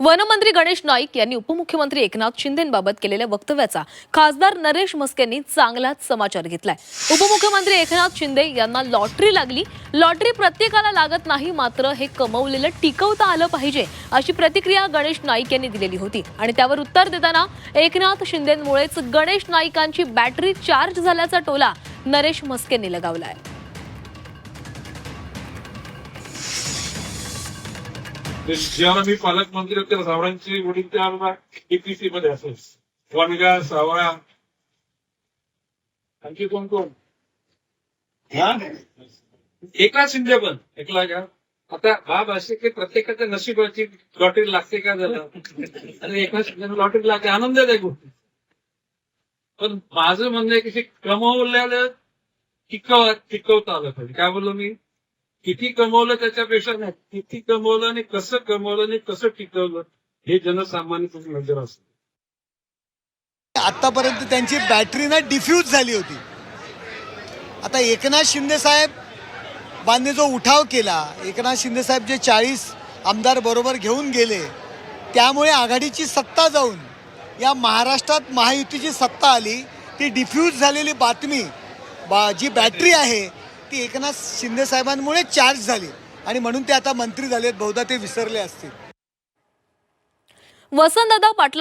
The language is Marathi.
वनमंत्री गणेश नाईक यांनी उपमुख्यमंत्री एकनाथ शिंदेबाबत केलेल्या वक्तव्याचा खासदार नरेश म्हस्केंनी चांगलाच समाचार घेतलाय. उपमुख्यमंत्री एकनाथ शिंदे यांना लॉटरी लागली. लॉटरी प्रत्येकाला लागत नाही मात्र हे कमवलेलं टिकवता आलं पाहिजे अशी प्रतिक्रिया गणेश नाईक यांनी दिलेली होती. आणि त्यावर उत्तर देताना एकनाथ शिंदेमुळेच गणेश नाईकांची बॅटरी चार्ज झाल्याचा टोला नरेश मस्केंनी लगावलाय. जेव्हा मी पालकमंत्री होते सावळांची वडील त्या एपीसी मध्ये असायचे. वनगा सावळा. आणखी कोण कोण? एका शिंदे पण ऐकला का? आता बाब असे की प्रत्येकाच्या नशिबाची लॉटरी लागते का झालं आणि एका शिंदे लॉटरी लागते आनंद आहे गोष्टी. पण माझं म्हणणं आहे की ते टिकव टिकवता आलं पाहिजे. काय बोललो मी? किती कमवलं त्याच्यापेक्षा नाही. किती कमवलं आणि कसं कमवलं आणि कसं टिकवलं हे जनसामान्य नजर असतं. आतापर्यंत त्यांची बॅटरी ना डिफ्यूज झाली होती. आता एकनाथ शिंदे साहेब बांधे जो उठाव केला एकनाथ शिंदे साहेब जे चाळीस आमदार बरोबर घेऊन गेले त्यामुळे आघाडीची सत्ता जाऊन या महाराष्ट्रात महायुतीची सत्ता आली ती डिफ्यूज झालेली बातमी बा जी बॅटरी आहे ती एकनाथ शिंदे साहेबांमुळे चार्ज झाली. आणि म्हणून ते आता मंत्री झालेत बहुधा ते विसरले असतील. वसंतदादा पाटला